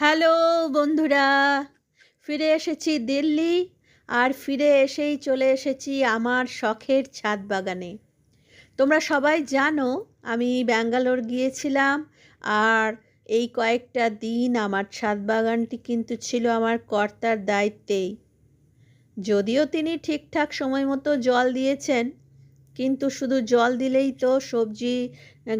Hello বন্ধুরা, ফিরে এসেছি দিল্লি আর ফিরে এসেই চলে এসেছি আমার শখের ছাদ বাগানে। তোমরা সবাই জানো আমি ব্যাঙ্গালোর গিয়েছিলাম আর এই কয়েকটা দিন আমার ছাদ বাগানটি কিন্তু ছিল আমার কর্তার দায়িত্বেই। যদিও তিনি ঠিকঠাক সময় মতো জল দিয়েছেন কিন্তু শুধু জল দিলেই তো সবজি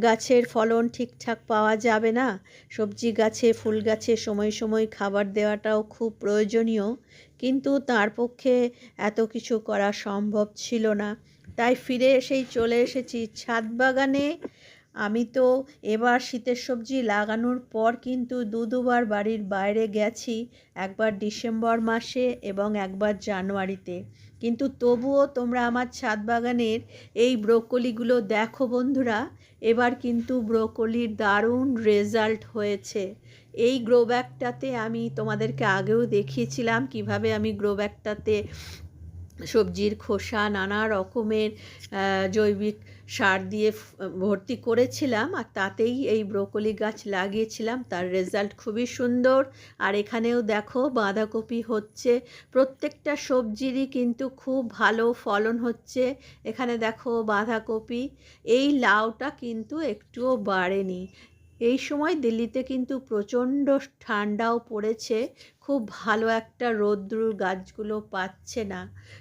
গাছের ফলন ঠিকঠাক পাওয়া যাবে না। সবজি গাছে, ফুল গাছে সময় সময় খাবার দেওয়াটাও খুব প্রয়োজনীয়। কিন্তু তার পক্ষে এত কিছু করা সম্ভব ছিল না। তাই ফিরে এসেই চলে এসেছি ছাদ বাগানে। আমি তো এবার শীতের সবজি লাগানোর পর কিন্তু দু দুবার বাড়ির বাইরে গেছি, একবার ডিসেম্বর মাসে এবং একবার জানুয়ারিতে। কিন্তু তবুও তোমরা আমার ছাদ বাগানের এই ব্রোকলিগুলো দেখো বন্ধুরা, এবার কিন্তু ব্রোকলির দারুণ রেজাল্ট হয়েছে। এই গ্রো ব্যাগটাতে আমি তোমাদেরকে আগেও দেখিয়েছিলাম কীভাবে আমি গ্রো ব্যাগটাতে সবজির খোসা, নানা রকমের জৈবিক সার দিয়ে ভর্তি করেছিলাম আর তাতেই এই ব্রোকলি গাছ লাগিয়েছিলাম। তার রেজাল্ট খুবই সুন্দর। আর এখানেও দেখো বাঁধাকপি হচ্ছে। প্রত্যেকটা সবজিরই কিন্তু খুব ভালো ফলন হচ্ছে। এখানে দেখো বাঁধাকপি। এই লাউটা কিন্তু একটুও বাড়েনি। এই সময় দিল্লিতে কিন্তু প্রচণ্ড ঠান্ডাও পড়েছে। খুব ভালো একটা রৌদ্র গাছগুলো পাচ্ছে না।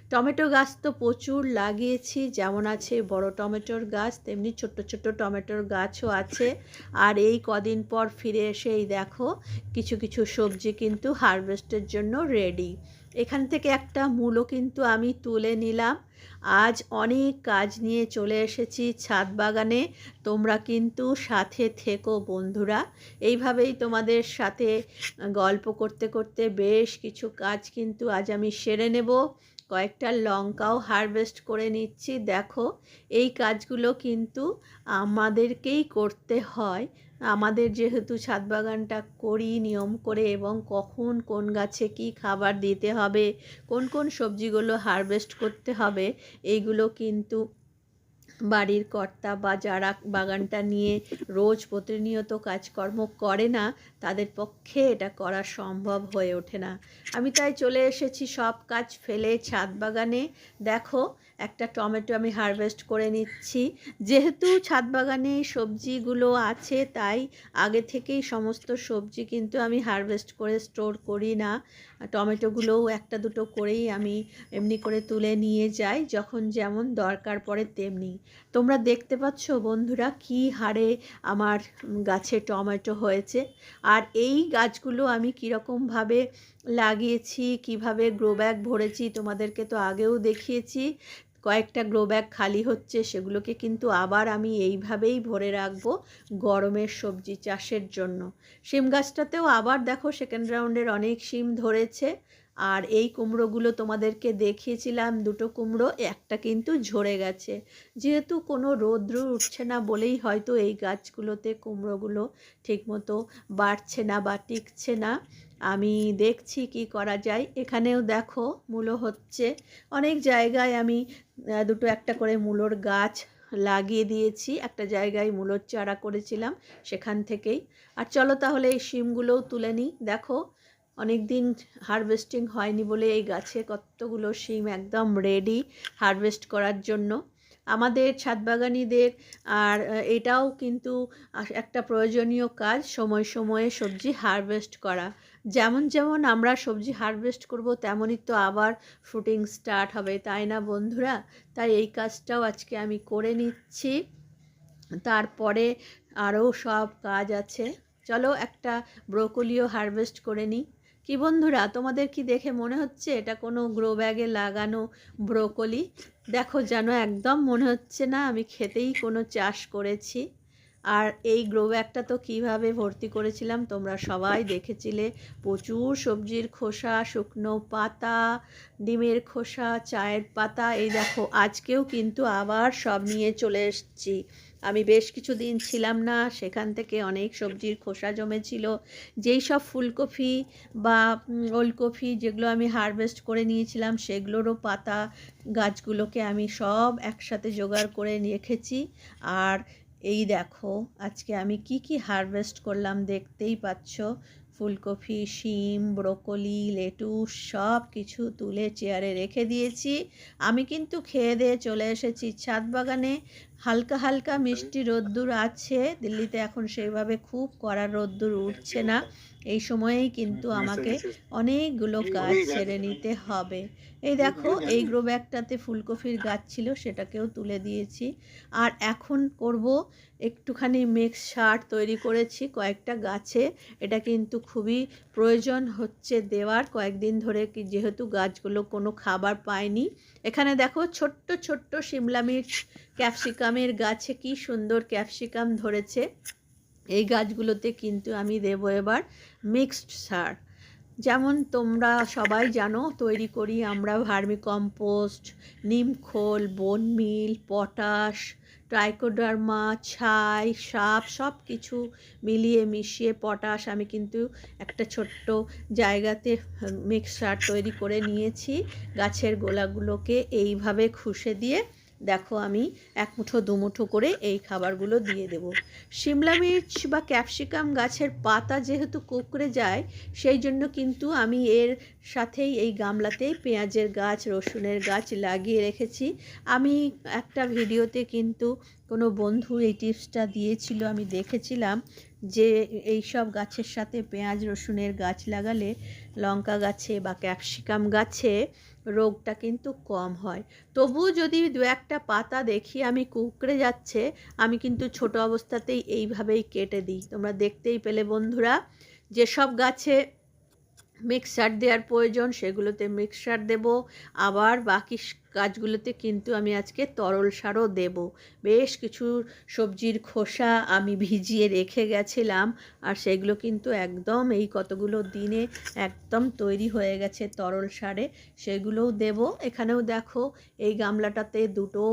টমেটো গাছ তো প্রচুর লাগিয়েছি, যেমন আছে বড় টমেটোর গাছ, তেমনি ছোট্ট ছোট্ট টমেটোর গাছও আছে। আর এই কদিন পর ফিরে এসেই দেখো, কিছু কিছু সবজি কিন্তু হারভেস্টের জন্য রেডি এখান থেকে একটা মূলও কিন্তু আমি তুলে নিলাম। আজ অনেক কাজ নিয়ে চলে এসেছি ছাদ বাগানে। তোমরা কিন্তু সাথে থেকো বন্ধুরা। এইভাবেই তোমাদের সাথে গল্প করতে করতে বেশ কিছু কাজ কিন্তু আজ আমি সেরে নেব। কয়েকটা লঙ্কাও হারভেস্ট করে নিচ্ছি। দেখো, এই কাজগুলো কিন্তু আমাদেরকেই করতে হয়। আমাদের যেহেতু ছাদ বাগানটা করি, নিয়ম করে এবং কখন কোন গাছে কি খাবার দিতে হবে, কোন কোন সবজিগুলো হারভেস্ট করতে হবে, এইগুলো কিন্তু বাড়ির কর্তা বা যারা বাগানটা নিয়ে রোজ প্রতিনিয়ত কাজকর্ম করে না, তাদের পক্ষে এটা করা সম্ভব হয়ে ওঠে না। আমি তাই চলে এসেছি সব কাজ ফেলে ছাদ বাগানে দেখো একটা টমেটো আমি হারভেস্ট করে নিচ্ছি। যেহেতু ছাদ বাগানে সবজিগুলো আছে, তাই আগে থেকেই সমস্ত সবজি কিন্তু আমি হারভেস্ট করে স্টোর করি না। টমেটোগুলোও একটা দুটো করেই আমি এমনি করে তুলে নিয়ে যাই, যখন যেমন দরকার পড়ে তেমনি। তোমরা দেখতে পাচ্ছ বন্ধুরা কি হারে আমার গাছে টমেটো হয়েছে। আর এই গাছগুলো আমি কীরকমভাবে লাগিয়েছি, কীভাবে গ্রো ব্যাগ ভরেছি তোমাদেরকে তো আগেও দেখিয়েছি। কয়েকটা গ্রো ব্যাগ খালি হচ্ছে, সেগুলোকে কিন্তু আবার আমি এইভাবেই ভরে রাখব গরমের সবজি চাষের জন্য। শিম গাছটাতেও আবার দেখো সেকেন্ড রাউন্ডের অনেক শিম ধরেছে, আর এই কুমড়োগুলো তোমাদেরকে দেখিয়েছিলাম, দুটো কুমড়ো, একটা কিন্তু ঝরে গেছে। যেহেতু কোনো রৌদ্র উঠছে না বলেই হয়তো এই গাছগুলোতে কুমড়োগুলো ঠিকমতো বাড়ছে না বা টিকছে না আমি দেখছি কি করা যায়। এখানেও দেখো মূলো হচ্ছে। অনেক জায়গায় আমি দুটো একটা করে মূলোর গাছ লাগিয়ে দিয়েছি। একটা জায়গায় মূলোর চারা করেছিলাম সেখান থেকেই। আর চলো তাহলে এই শিমগুলোও তুলে নিই। দেখো অনেক দিন হারভেস্টিং হয়নি বলে এই গাছে কতগুলো শিম একদম রেডি হারভেস্ট করার জন্য। আমাদের ছাদ বাগানিদের আর এটাও কিন্তু একটা প্রয়োজনীয় কাজ। সময় সময়ে সবজি হারভেস্ট করা। যেমন যেমন আমরা সবজি হারভেস্ট করব, তেমনই তো আবার শুটিং স্টার্ট হবে, তাই না বন্ধুরা? তাই এই কাজটাও আজকে আমি করে নিচ্ছি। তারপরে আরও সব কাজ আছে। চলো একটা ব্রোকলিও হারভেস্ট করে নিই। কি বন্ধুরা, তোমাদের কি দেখে মনে হচ্ছে? এটা কোনো গ্রো ব্যাগে লাগানো ব্রোকলি? দেখো যেন একদম মনে হচ্ছে না, আমি খেতেই কোনো চাষ করেছি। আর এই গ্রো ব্যাগটা তো কীভাবে ভর্তি করেছিলাম তোমরা সবাই দেখেছিলে। প্রচুর সবজির খোসা, শুকনো পাতা, ডিমের খোসা, চায়ের পাতা, এই দেখো, আজকেও কিন্তু আবার সব নিয়ে চলে এসছি। আমি বেশ কিছু দিন ছিলাম না, সেখান থেকে অনেক সবজির খোসা জমেছিল। যেই সব ফুলকপি বা ওলকপি যেগুলো আমি হারভেস্ট করে নিয়েছিলাম, সেগুলোরও পাতা গাছগুলোকে আমি সব একসাথে জোগাড় করে রেখেছি। আর এই দেখো আজকে আমি কি কি হারভেস্ট করলাম দেখতেই পাচ্ছ। ফুলকপি শিম ব্রোকলি লেটুস সব কিছু তুলে চেয়ারে রেখে দিয়েছি। আমি কিন্তু খেয়ে দিয়ে চলে এসেছি ছাদ বাগানে। হালকা হালকা মিষ্টি রোদ্দুর আছে দিল্লিতে এখন সেইভাবে খুব কড়া রোদ্দুর উঠছে না। এই সময়েই কিন্তু আমাকে অনেকগুলো গাছ ছেড়ে নিতে হবে। এই দেখো এই গ্রো ব্যাগটাতে ফুলকপির গাছ ছিল সেটাকেও তুলে দিয়েছি। আর এখন করব একটুখানি মিক্স সার তৈরি করেছি কয়েকটা গাছে। এটা কিন্তু খুবই প্রয়োজন হচ্ছে দেওয়ার। কয়েকদিন ধরে কি যেহেতু গাছগুলো কোনো খাবার পায়নি এখানে দেখো ছোট্ট ছোট্ট শিমলা মির্চ ক্যাপসিকামের গাছে কি সুন্দর ক্যাপসিকাম ধরেছে। এই গাছগুলোতে কিন্তু আমি দেবো এবার মিক্সড সার। যেমন তোমরা সবাই জানো, তৈরি করি আমরা ভার্মি কম্পোস্ট নিমখোল বোন মিল, পটাশ, ট্রাইকোডার্মা, ছাই, সাপ সব কিছু মিলিয়ে মিশিয়ে পটাশ আমি কিন্তু একটা ছোট্ট জায়গাতে মিক্সার তৈরি করে নিয়েছি। গাছের গোলাগুলোকে এইভাবে খুশে দিয়ে দেখো আমি এক মুঠো, দু মুঠো করে এই খাবারগুলো দিয়ে দেব। শিমলা মির্চ বা ক্যাপসিকাম গাছের পাতা যেহেতু কুকড়ে যায়, সেই জন্য কিন্তু আমি এর সাথেই এই গামলাতেই পেঁয়াজের গাছ, রসুনের গাছ লাগিয়ে রেখেছি। আমি একটা ভিডিওতে কিন্তু কোনো বন্ধু এই টিপসটা দিয়েছিল, আমি দেখেছিলাম যে এই সব গাছের সাথে পেঁয়াজ, রসুনের গাছ লাগালে লঙ্কা গাছে বা ক্যাপসিকাম গাছে রোগটা কিন্তু কম হয়। তবু যদি দু একটা পাতা দেখি আমি কুকড়ে যাচ্ছে, আমি কিন্তু ছোট অবস্থাতেই এইভাবেই কেটে দিই। তোমরা দেখতেই পেলে বন্ধুরা, যেসব গাছে মিক্সার দেওয়ার প্রয়োজন, সেগুলোতে মিক্সার দেব। আবার বাকি গাছগুলোতে কিন্তু আমি আজকে তরল সারও দেব। বেশ কিছু সবজির খোসা আমি ভিজিয়ে রেখে গেছিলাম, আর সেগুলো কিন্তু একদম এই কতগুলো দিনে একদম তৈরি হয়ে গেছে তরল সারে, সেগুলোও দেব। এখানেও দেখো, এই গামলাটাতে দুটো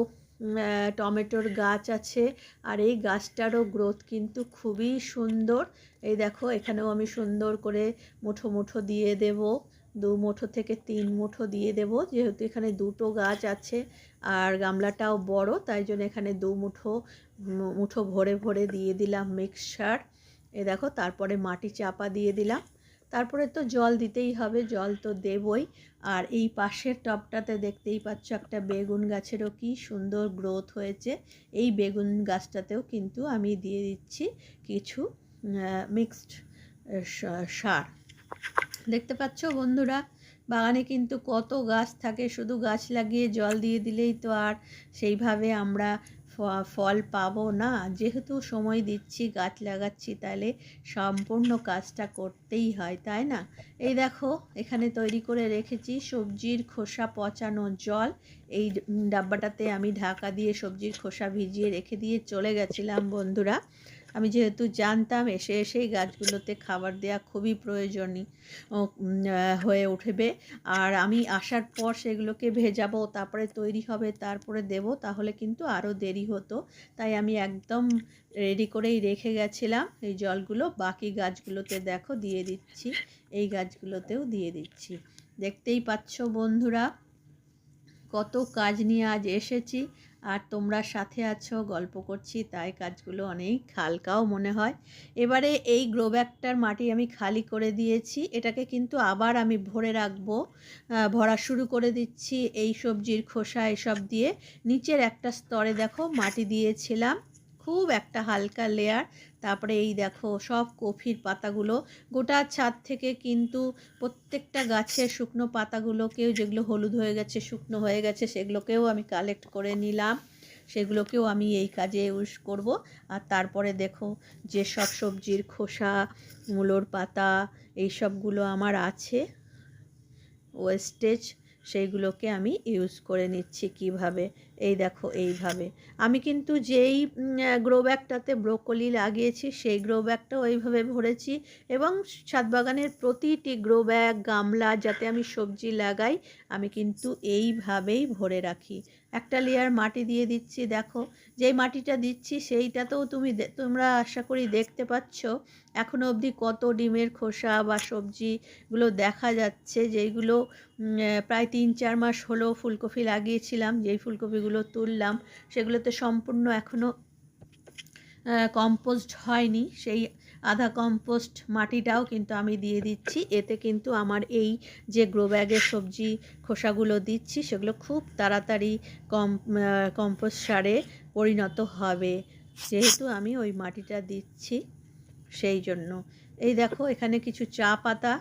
টমেটোর গাছ আছে। আর এই গাছটারও গ্রোথ কিন্তু খুবই সুন্দর। এই দেখো, এখানেও আমি সুন্দর করে মুঠো মুঠো দিয়ে দেব। দু মুঠো থেকে তিন মুঠো দিয়ে দেব। যেহেতু এখানে দুটো গাছ আছে আর গামলাটাও বড়, তাই জন্য এখানে দু মুঠো মুঠো ভরে ভরে দিয়ে দিলাম মিক্সার এ দেখো, তারপরে মাটি চাপা দিয়ে দিলাম। তারপরে তো জল দিতেই হবে, জল তো দেবই। আর এই পাশের টবটাতে দেখতেই পাচ্ছ একটা বেগুন গাছেরও কি সুন্দর গ্রোথ হয়েছে। এই বেগুন গাছটাতেও কিন্তু আমি দিয়ে দিচ্ছি কিছু মিক্সড সার। দেখতে পাচ্ছ বন্ধুরা, বাগানে কিন্তু কত গাছ থাকে, শুধু গাছ লাগিয়ে জল দিয়ে দিলেই তো আর সেইভাবে আমরা ফল পাবো না। যেহেতু সময় দিচ্ছি, গাছ লাগাচ্ছি, তাহলে সম্পূর্ণ কাজটা করতেই হয়, তাই না? এই দেখো, এখানে তৈরি করে রেখেছি সবজির খোসা পচানো জল। এই ডাব্বাটাতে আমি ঢাকা দিয়ে সবজির খোসা ভিজিয়ে রেখে দিয়ে চলে গেছিলাম, বন্ধুরা। আমি যেহেতু জানতাম, এসে এসেই গাছগুলোতে খাবার দেওয়া খুবই প্রয়োজনীয় হয়ে উঠবে। আর আমি আসার পর সেগুলোকে ভেজাবো, তারপরে তৈরি হবে, তারপরে দেব, তাহলে কিন্তু আরও দেরি হতো। তাই আমি একদম রেডি করেই রেখে গেছিলাম। এই জলগুলো বাকি গাছগুলোতে দেখো দিয়ে দিচ্ছি, এই গাছগুলোতেও দিয়ে দিচ্ছি। দেখতেই পাচ্ছ বন্ধুরা কত কাজ নিয়ে আজ এসেছি। আর তোমরা সাথে আছো, গল্প করছি, তাই কাজগুলো অনেক হালকাও মনে হয়। এবারে এই গ্রো ব্যাগটার মাটি আমি খালি করে দিয়েছি। এটাকে কিন্তু আবার আমি ভরে রাখব ভরা শুরু করে দিচ্ছি। এই সবজির খোসা এসব দিয়ে নিচের একটা স্তরে দেখো মাটি দিয়েছিলাম। খুব একটা হালকা লেয়ার তারপরে এই দেখো, সব কফির পাতাগুলো। গোটা ছাদ থেকে কিন্তু প্রত্যেকটা গাছের শুকনো পাতাগুলোকেও যেগুলো হলুদ হয়ে গেছে, শুকনো হয়ে গেছে, সেগুলোকেও আমি কালেক্ট করে নিলাম। সেগুলোকেও আমি এই কাজে ইউজ করব। আর তারপরে দেখো, যে সব সবজির খোসা, মূলোর পাতা, এই সবগুলো আমার আছে। ওয়েস্টেজ সেইগুলোকে আমি ইউজ করে নিচ্ছি কীভাবে? এই দেখো এইভাবে। আমি কিন্তু যেই গ্রো ব্যাগটাতে ব্রোকলি লাগিয়েছি, সেই গ্রো ব্যাগটাও এইভাবে ভরেছি এবং ছাদ বাগানের প্রতিটি গ্রো ব্যাগ গামলা, যাতে আমি সবজি লাগাই, আমি কিন্তু এইভাবেই ভরে রাখি। একটা লেয়ার মাটি দিয়ে দিচ্ছি, দেখো। যেই মাটিটা দিচ্ছি, সেইটাতেও তুমি তোমরা আশা করি দেখতে পাচ্ছ এখনও অবধি কত ডিমের খোসা বা সবজিগুলো দেখা যাচ্ছে, যেইগুলো প্রায় তিন চার মাস হলো ফুলকপি লাগিয়েছিলাম, যেই ফুলকপিগুলো তুললাম, সেগুলোতে সম্পূর্ণ এখনও কম্পোস্ট হয়নি। সেই আধা কম্পোস্ট মাটিটাও কিন্তু আমি দিয়ে দিচ্ছি। এতে কিন্তু আমার এই যে গ্রো ব্যাগের সবজি খোসাগুলো দিচ্ছি, সেগুলো খুব তাড়াতাড়ি কম কম্পোস্ট সারে পরিণত হবে। যেহেতু আমি ওই মাটিটা দিচ্ছি, সেই জন্য। এই দেখো, এখানে কিছু চা পাতা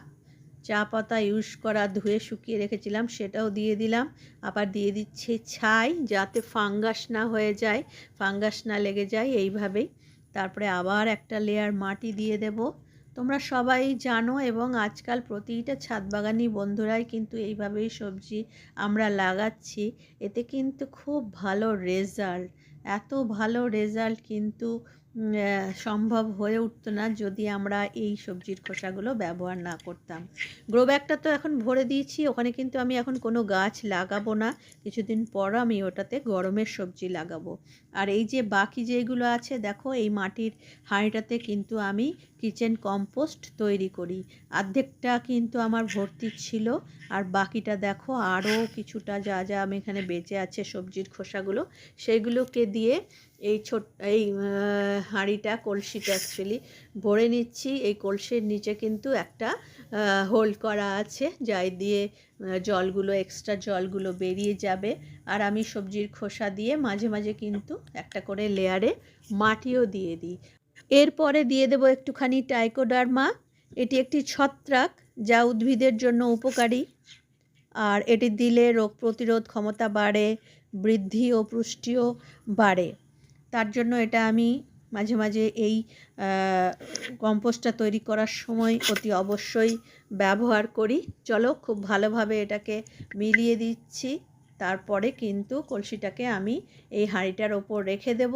চা পাতা ইউজ করা, ধুয়ে শুকিয়ে রেখেছিলাম, সেটাও দিয়ে দিলাম। আবার দিয়ে দিচ্ছি ছাই যাতে ফাঙ্গাস না হয়ে যায় ফাঙ্গাস না লেগে যায়, এইভাবেই। তারপরে আবার একটা লেয়ার মাটি দিয়ে দেব। তোমরা সবাই জানো এবং আজকাল প্রতিটা ছাদ বাগানি বন্ধুরাই কিন্তু এইভাবেই সবজি আমরা লাগাচ্ছি। এতে কিন্তু খুব ভালো রেজাল্ট এত ভালো রেজাল্ট কিন্তু সম্ভব হয়ে উঠতো না যদি আমরা এই সবজির খোসাগুলো ব্যবহার না করতাম। গ্রো ব্যাগটা তো এখন ভরে দিয়েছি, ওখানে কিন্তু আমি এখন কোনো গাছ লাগাবো না। কিছুদিন পর আমি ওটাতে গরমের সবজি লাগাবো। আর এই যে বাকি যেগুলো আছে, দেখো এই মাটির হাঁড়িটাতে কিন্তু আমি কিচেন কম্পোস্ট তৈরি করি। অর্ধেকটা কিন্তু আমার ভর্তি ছিল আর বাকিটা দেখো আরও কিছুটা যা যা আমি এখানে বেঁচে আছে সবজির খোসাগুলো সেইগুলোকে দিয়ে এই ছোট, এই হাঁড়িটা কলসিটা অ্যাকচুয়ালি ভরে নিচ্ছি। এই কলসের নিচে কিন্তু একটা হোল্ড করা আছে, যাই দিয়ে জলগুলো এক্সট্রা জলগুলো বেরিয়ে যাবে। আর আমি সবজির খোসা দিয়ে মাঝে মাঝে কিন্তু একটা করে লেয়ারে মাটিও দিয়ে দিই। এরপরে দিয়ে দেবো একটুখানি টাইকোডার্মা এটি একটি ছত্রাক, যা উদ্ভিদের জন্য উপকারী। আর এটি দিলে রোগ প্রতিরোধ ক্ষমতা বাড়ে, বৃদ্ধি ও পুষ্টিও বাড়ে। তার জন্য এটা আমি মাঝে মাঝে এই কম্পোস্টটা তৈরি করার সময় অতি অবশ্যই ব্যবহার করি। চলো, খুব ভালোভাবে এটাকে মিলিয়ে দিচ্ছি। তারপরে কিন্তু কলসিটাকে আমি এই হাঁড়িটার ওপর রেখে দেব।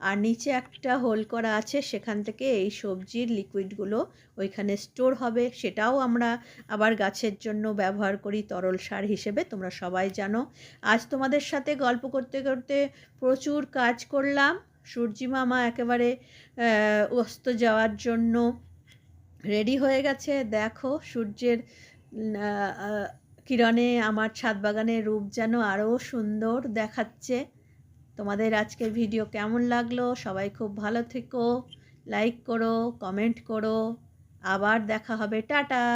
আর নিচে একটা হোল করা আছে, সেখান থেকে এই সবজির লিকুইডগুলো ওইখানে স্টোর হবে। সেটাও আমরা আবার গাছের জন্য ব্যবহার করি তরল সার হিসেবে, তোমরা সবাই জানো। আজ তোমাদের সাথে গল্প করতে করতে প্রচুর কাজ করলাম। সূর্যি মামা একেবারে অস্ত যাওয়ার জন্য রেডি হয়ে গেছে। দেখো সূর্যের কিরণে আমার ছাদ বাগানের রূপ যেন আরও সুন্দর দেখাচ্ছে। তোমাদের আজকের ভিডিও কেমন লাগল? সবাই খুব ভালো থেকো লাইক করো কমেন্ট করো। আবার দেখা হবে। টাটা!